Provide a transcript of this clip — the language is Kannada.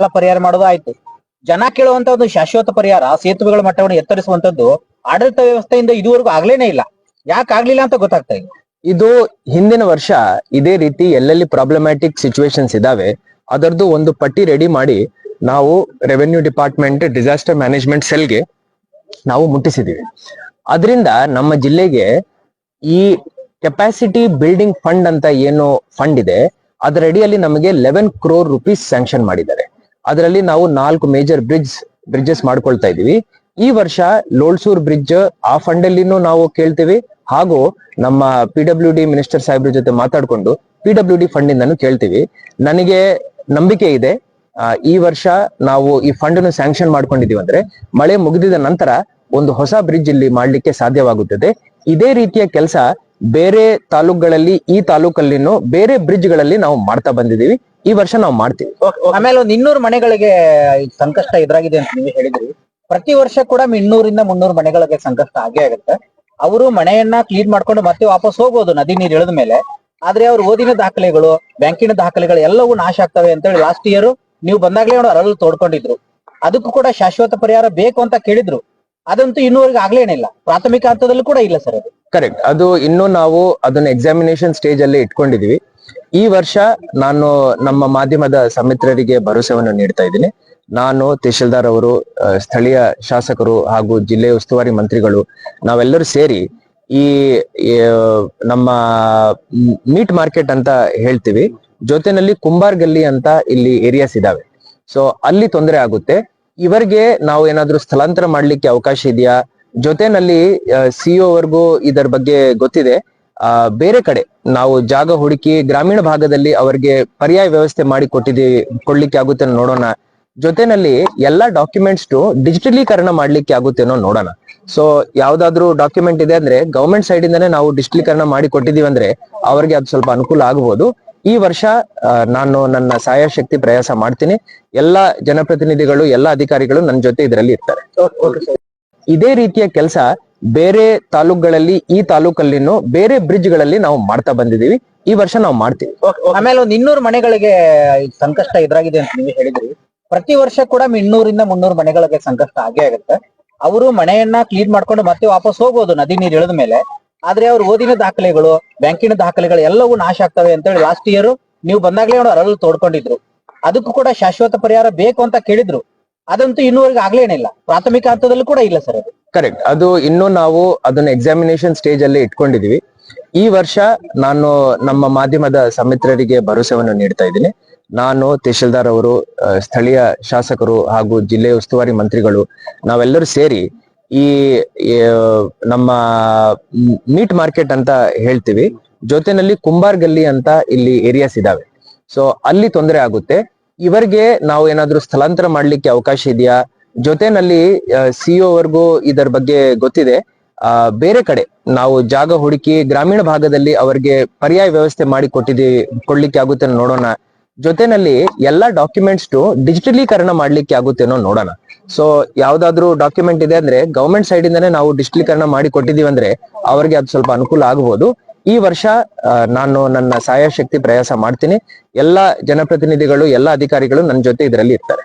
ಎಲ್ಲ ಪರಿಹಾರ ಮಾಡೋದು ಆಯ್ತು. ಜನ ಕೇಳುವಂತ ಒಂದು ಶಾಶ್ವತ ಪರಿಹಾರ, ಸೇತುವೆಗಳ ಮಟ್ಟವನ್ನು ಎತ್ತರಿಸುವಂತದ್ದು ಆಡಳಿತ ವ್ಯವಸ್ಥೆಯಿಂದ ಇದುವರೆಗೂ ಆಗ್ಲೇನೇ ಇಲ್ಲ. ಯಾಕೆ ಆಗ್ಲಿಲ್ಲ ಅಂತ ಗೊತ್ತಾಗ್ತಾ ಇಲ್ಲ. ಇದು ಹಿಂದಿನ ವರ್ಷ ಇದೇ ರೀತಿ ಎಲ್ಲೆಲ್ಲಿ ಪ್ರಾಬ್ಲಮ್ಯಾಟಿಕ್ ಸಿಚುವೇಶನ್ಸ್ ಇದಾವೆ ಅದರದ್ದು ಒಂದು ಪಟ್ಟಿ ರೆಡಿ ಮಾಡಿ ನಾವು ರೆವೆನ್ಯೂ ಡಿಪಾರ್ಟ್ಮೆಂಟ್ ಡಿಸಾಸ್ಟರ್ ಮ್ಯಾನೇಜ್ಮೆಂಟ್ ಸೆಲ್ಗೆ ನಾವು ಮುಟ್ಟಿಸಿದೀವಿ. ಅದರಿಂದ ನಮ್ಮ ಜಿಲ್ಲೆಗೆ ಈ ಕೆಪಾಸಿಟಿ ಬಿಲ್ಡಿಂಗ್ ಫಂಡ್ ಅಂತ ಏನು ಫಂಡ್ ಇದೆ, ಅದರಡಿಯಲ್ಲಿ ನಮಗೆ ಲೆವೆನ್ ಕ್ರೋರ್ ರುಪೀಸ್ ಸ್ಯಾಂಕ್ಷನ್ ಮಾಡಿದ್ದಾರೆ. ಅದರಲ್ಲಿ ನಾವು ನಾಲ್ಕು ಮೇಜರ್ ಬ್ರಿಡ್ಜ್ ಬ್ರಿಡ್ಜಸ್ ಮಾಡ್ಕೊಳ್ತಾ ಇದೀವಿ ಈ ವರ್ಷ ಲೋಳ್ಸೂರ್ ಬ್ರಿಡ್ಜ್ ಆ ಫಂಡ್ ಅಲ್ಲಿನೂ ನಾವು ಕೇಳ್ತೀವಿ. ಹಾಗೂ ನಮ್ಮ ಪಿ ಡಬ್ಲ್ಯೂ ಡಿ ಮಿನಿಸ್ಟರ್ ಸಾಹೇಬ್ರ ಜೊತೆ ಮಾತಾಡ್ಕೊಂಡು ಪಿ ಡಬ್ಲ್ಯೂ ಡಿ ಫಂಡ್ ಕೇಳ್ತೀವಿ. ನನಗೆ ನಂಬಿಕೆ ಇದೆ. ಈ ವರ್ಷ ನಾವು ಈ ಫಂಡ್ ಅನ್ನು ಸ್ಯಾಂಕ್ಷನ್ ಮಾಡ್ಕೊಂಡಿದೀವಿ ಅಂದ್ರೆ ಮಳೆ ಮುಗಿದಿದ ನಂತರ ಒಂದು ಹೊಸ ಬ್ರಿಡ್ಜ್ ಇಲ್ಲಿ ಮಾಡ್ಲಿಕ್ಕೆ ಸಾಧ್ಯವಾಗುತ್ತದೆ. ಇದೇ ರೀತಿಯ ಕೆಲಸ ಬೇರೆ ತಾಲೂಕುಗಳಲ್ಲಿ ಈ ತಾಲೂಕಲ್ಲಿನೂ ಬೇರೆ ಬ್ರಿಡ್ಜ್ಗಳಲ್ಲಿ ನಾವು ಮಾಡ್ತಾ ಬಂದಿದೀವಿ ಈ ವರ್ಷ ನಾವು ಮಾಡ್ತೀವಿ. ಆಮೇಲೆ ಒಂದು ಇನ್ನೂರು ಮನೆಗಳಿಗೆ ಈ ಸಂಕಷ್ಟ ಎದುರಾಗಿದೆ ಅಂತ ನೀವು ಹೇಳಿದ್ರಿ. ಪ್ರತಿ ವರ್ಷ ಕೂಡ ಇನ್ನೂರಿಂದ ಮುನ್ನೂರು ಮನೆಗಳಿಗೆ ಸಂಕಷ್ಟ ಆಗೇ ಆಗುತ್ತೆ. ಅವರು ಮನೆಯನ್ನ ಕ್ಲೀನ್ ಮಾಡ್ಕೊಂಡು ಮತ್ತೆ ವಾಪಸ್ ಹೋಗ್ಬೋದು ನದಿ ನೀರು ಇಳಿದ ಮೇಲೆ. ಆದ್ರೆ ಅವ್ರ ಓದಿನ ದಾಖಲೆಗಳು ಬ್ಯಾಂಕಿನ ದಾಖಲೆಗಳು ಎಲ್ಲವೂ ನಾಶ ಆಗ್ತವೆ ಅಂತ ಹೇಳಿ ಲಾಸ್ಟ್ ಇಯರ್ ನೀವು ಬಂದಾಗ್ಲೇ ಅವರು ಅರಳು ತೋಡ್ಕೊಂಡಿದ್ರು. ಅದಕ್ಕೂ ಕೂಡ ಶಾಶ್ವತ ಪರಿಹಾರ ಬೇಕು ಅಂತ ಕೇಳಿದ್ರು. ಅದಂತೂ ಇನ್ನೂವರೆಗೆ ಆಗ್ಲೇನಿಲ್ಲ. ಪ್ರಾಥಮಿಕ ಹಂತದಲ್ಲೂ ಕೂಡ ಇಲ್ಲ ಸರ್ ಅದು. ಕರೆಕ್ಟ್ ಅದು ಇನ್ನೂ ನಾವು ಅದನ್ನ ಎಕ್ಸಾಮಿನೇಷನ್ ಸ್ಟೇಜ್ ಅಲ್ಲಿ ಇಟ್ಕೊಂಡಿದೀವಿ. ಈ ವರ್ಷ ನಾನು ನಮ್ಮ ಮಾಧ್ಯಮದ ಸಮಿತ್ರರಿಗೆ ಭರವಸೆಯನ್ನು ನೀಡ್ತಾ ಇದ್ದೀನಿ. ನಾನು ತಹಶೀಲ್ದಾರ್ ಅವರು ಸ್ಥಳೀಯ ಶಾಸಕರು ಹಾಗೂ ಜಿಲ್ಲೆಯ ಉಸ್ತುವಾರಿ ಮಂತ್ರಿಗಳು ನಾವೆಲ್ಲರೂ ಸೇರಿ ಈ ನಮ್ಮ ಮೀಟ್ ಮಾರ್ಕೆಟ್ ಅಂತ ಹೇಳ್ತೀವಿ. ಜೊತೆನಲ್ಲಿ ಕುಂಬಾರ್ ಗಲ್ಲಿ ಅಂತ ಇಲ್ಲಿ ಏರಿಯಾಸ್ ಇದಾವೆ. ಸೊ ಅಲ್ಲಿ ತೊಂದರೆ ಆಗುತ್ತೆ. ಇವರಿಗೆ ನಾವು ಏನಾದ್ರೂ ಸ್ಥಳಾಂತರ ಮಾಡ್ಲಿಕ್ಕೆ ಅವಕಾಶ ಇದೆಯಾ? ಜೊತೆನಲ್ಲಿ ಸಿಇಒ ವರ್ಗೂ ಇದರ ಬಗ್ಗೆ ಗೊತ್ತಿದೆ. ಬೇರೆ ಕಡೆ ನಾವು ಜಾಗ ಹುಡುಕಿ ಗ್ರಾಮೀಣ ಭಾಗದಲ್ಲಿ ಅವರಿಗೆ ಪರ್ಯಾಯ ವ್ಯವಸ್ಥೆ ಮಾಡಿ ಕೊಟ್ಟಿದ್ದೀವಿ ಕೊಡ್ಲಿಕ್ಕೆ ಆಗುತ್ತೆ ನೋಡೋಣ. ಜೊತೆನಲ್ಲಿ ಎಲ್ಲಾ ಡಾಕ್ಯುಮೆಂಟ್ಸ್ ಡಿಜಿಟಲೀಕರಣ ಮಾಡ್ಲಿಕ್ಕೆ ಆಗುತ್ತೇನೋ ನೋಡೋಣ. ಸೊ ಯಾವ್ದಾದ್ರು ಡಾಕ್ಯುಮೆಂಟ್ ಇದೆ ಅಂದ್ರೆ ಗವರ್ಮೆಂಟ್ ಸೈಡ್ ಇಂದಾನೆ ನಾವು ಡಿಜಿಟಲೀಕರಣ ಮಾಡಿ ಕೊಟ್ಟಿದೀವಿ ಅಂದ್ರೆ ಅವ್ರಿಗೆ ಅದು ಸ್ವಲ್ಪ ಅನುಕೂಲ ಆಗಬಹುದು ಈ ವರ್ಷ ನಾನು ನನ್ನ ಸಹಾಯಶಕ್ತಿ ಪ್ರಯಾಸ ಮಾಡ್ತೀನಿ. ಎಲ್ಲಾ ಜನಪ್ರತಿನಿಧಿಗಳು ಎಲ್ಲಾ ಅಧಿಕಾರಿಗಳು ನನ್ನ ಜೊತೆ ಇದರಲ್ಲಿ ಇರ್ತಾರೆ. ಇದೇ ರೀತಿಯ ಕೆಲಸ ಬೇರೆ ತಾಲೂಕುಗಳಲ್ಲಿ ಈ ತಾಲೂಕಲ್ಲಿನೂ ಬೇರೆ ಬ್ರಿಡ್ಜ್ಗಳಲ್ಲಿ ನಾವು ಮಾಡ್ತಾ ಬಂದಿದೀವಿ ಈ ವರ್ಷ ನಾವು ಮಾಡ್ತೀವಿ. ಆಮೇಲೆ ಒಂದು ಇನ್ನೂರು ಮನೆಗಳಿಗೆ ಈ ಸಂಕಷ್ಟ ಎದುರಾಗಿದೆ ಅಂತ ನೀವು ಹೇಳಿದ್ರಿ. ಪ್ರತಿ ವರ್ಷ ಕೂಡ ಇನ್ನೂರಿಂದ ಮುನ್ನೂರು ಮನೆಗಳಿಗೆ ಸಂಕಷ್ಟ ಆಗೇ ಆಗುತ್ತೆ. ಅವರು ಮನೆಯನ್ನ ಕ್ಲೀನ್ ಮಾಡ್ಕೊಂಡು ಮತ್ತೆ ವಾಪಸ್ ಹೋಗ್ಬೋದು ನದಿ ನೀರು ಇಳಿದ ಮೇಲೆ. ಆದ್ರೆ ಅವ್ರು ಓದಿನ ದಾಖಲೆಗಳು ಬ್ಯಾಂಕಿನ ದಾಖಲೆಗಳು ಎಲ್ಲವೂ ನಾಶ ಆಗ್ತವೆ ಅಂತ ಹೇಳಿ ಲಾಸ್ಟ್ ಇಯರ್ ನೀವು ಬಂದಾಗ್ಲೇ ಅವರು ಅರಳು ತೋಡ್ಕೊಂಡಿದ್ರು. ಅದಕ್ಕೂ ಕೂಡ ಶಾಶ್ವತ ಪರಿಹಾರ ಬೇಕು ಅಂತ ಕೇಳಿದ್ರು. ಅದಂತೂ ಇನ್ನೂವರೆಗೆ ಆಗ್ಲೇನಿಲ್ಲ ಪ್ರಾಥಮಿಕ ಹಂತದಲ್ಲೂ ಕೂಡ ಇಲ್ಲ ಸರ್ ಅದು. ಕರೆಕ್ಟ್ ಅದು ಇನ್ನು ನಾವು ಅದನ್ನ ಎಕ್ಸಾಮಿನೇಷನ್ ಸ್ಟೇಜ್ ಅಲ್ಲಿ ಇಟ್ಕೊಂಡಿದೀವಿ. ಈ ವರ್ಷ ನಾನು ನಮ್ಮ ಮಾಧ್ಯಮದ ಸಮಿತ್ರರಿಗೆ ಭರವಸೆಯನ್ನು ನೀಡ್ತಾ ಇದ್ದೀನಿ. ನಾನು ತಹಶೀಲ್ದಾರ್ ಅವರು ಸ್ಥಳೀಯ ಶಾಸಕರು ಹಾಗೂ ಜಿಲ್ಲೆಯ ಉಸ್ತುವಾರಿ ಮಂತ್ರಿಗಳು ನಾವೆಲ್ಲರೂ ಸೇರಿ ಈ, ನಮ್ಮ ಮೀಟ್ ಮಾರ್ಕೆಟ್ ಅಂತ ಹೇಳ್ತೀವಿ. ಜೊತೆನಲ್ಲಿ ಕುಂಬಾರ್ ಗಲ್ಲಿ ಅಂತ ಇಲ್ಲಿ ಏರಿಯಾಸ್ ಇದಾವೆ. ಸೊ ಅಲ್ಲಿ ತೊಂದರೆ ಆಗುತ್ತೆ. ಇವರಿಗೆ ನಾವು ಏನಾದ್ರೂ ಸ್ಥಳಾಂತರ ಮಾಡ್ಲಿಕ್ಕೆ ಅವಕಾಶ ಇದೆಯಾ? ಜೊತೆನಲ್ಲಿ ಸಿಇಒ ವರ್ಗೂ ಇದರ ಬಗ್ಗೆ ಗೊತ್ತಿದೆ. ಬೇರೆ ಕಡೆ ನಾವು ಜಾಗ ಹುಡುಕಿ ಗ್ರಾಮೀಣ ಭಾಗದಲ್ಲಿ ಅವರಿಗೆ ಪರ್ಯಾಯ ವ್ಯವಸ್ಥೆ ಮಾಡಿ ಕೊಟ್ಟಿದ್ದೀವಿ ಕೊಡ್ಲಿಕ್ಕೆ ಆಗುತ್ತೆ ನೋಡೋಣ. ಜೊತೆನಲ್ಲಿ ಎಲ್ಲಾ ಡಾಕ್ಯುಮೆಂಟ್ಸ್ ಡಿಜಿಟಲೀಕರಣ ಮಾಡ್ಲಿಕ್ಕೆ ಆಗುತ್ತೇನೋ ನೋಡೋಣ. ಸೊ, ಯಾವ್ದಾದ್ರು ಡಾಕ್ಯುಮೆಂಟ್ ಇದೆ ಅಂದ್ರೆ ಗವರ್ಮೆಂಟ್ ಸೈಡ್ ಇಂದಾನೆ ನಾವು ಡಿಜಿಟಲೀಕರಣ ಮಾಡಿ ಕೊಟ್ಟಿದೀವಿ ಅಂದ್ರೆ ಅವ್ರಿಗೆ ಅದು ಸ್ವಲ್ಪ ಅನುಕೂಲ ಆಗಬಹುದು ಈ ವರ್ಷ ನಾನು ನನ್ನ ಸಹಾಯಶಕ್ತಿ ಪ್ರಯಾಸ ಮಾಡ್ತೀನಿ. ಎಲ್ಲಾ ಜನಪ್ರತಿನಿಧಿಗಳು, ಎಲ್ಲಾ ಅಧಿಕಾರಿಗಳು ನನ್ನ ಜೊತೆ ಇದರಲ್ಲಿ ಇರ್ತಾರೆ.